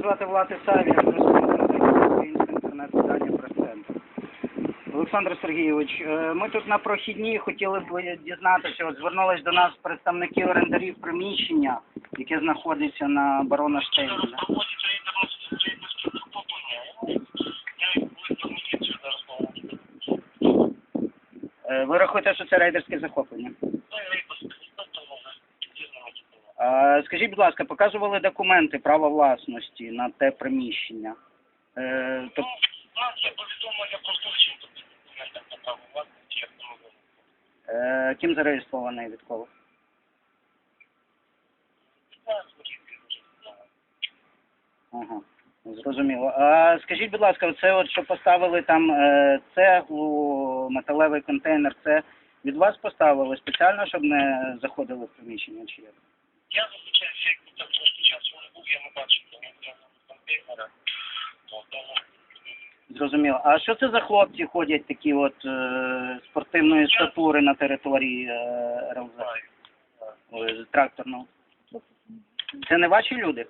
звати Влад Ісаєв, я кореспондент українського інтернет-видання прес-центр. Олександр Сергійович, е, ми тут на прохідній хотіли б дізнатися, от звернулись до нас представники орендарів приміщення, яке знаходиться на барона Штейна. проводится рейдерское захоплення. Я визнав міліцію зараз по-моєму. Е, Ви рахуєте, що це рейдерське захоплення? Скажіть, будь ласка, показували документи права власності на те приміщення? Е, Ну, тоб- у нас є повідомлення про злочин, тобто документах на право власності, як робимо. е, Ким зареєстрований від кого? Ага, зрозуміло. А скажіть, будь ласка, це от що поставили там е, цеглу, металевий контейнер, це від вас поставили спеціально, щоб не заходили в приміщення чи як? Я зазвичай як там трошки часу не був, я не бачив там окремого контейнера. Зрозуміло. А що це за хлопці ходять такі от е, спортивної статури на території е, РЛЗ? знаю. Ой, тракторного? Це не ваші люди?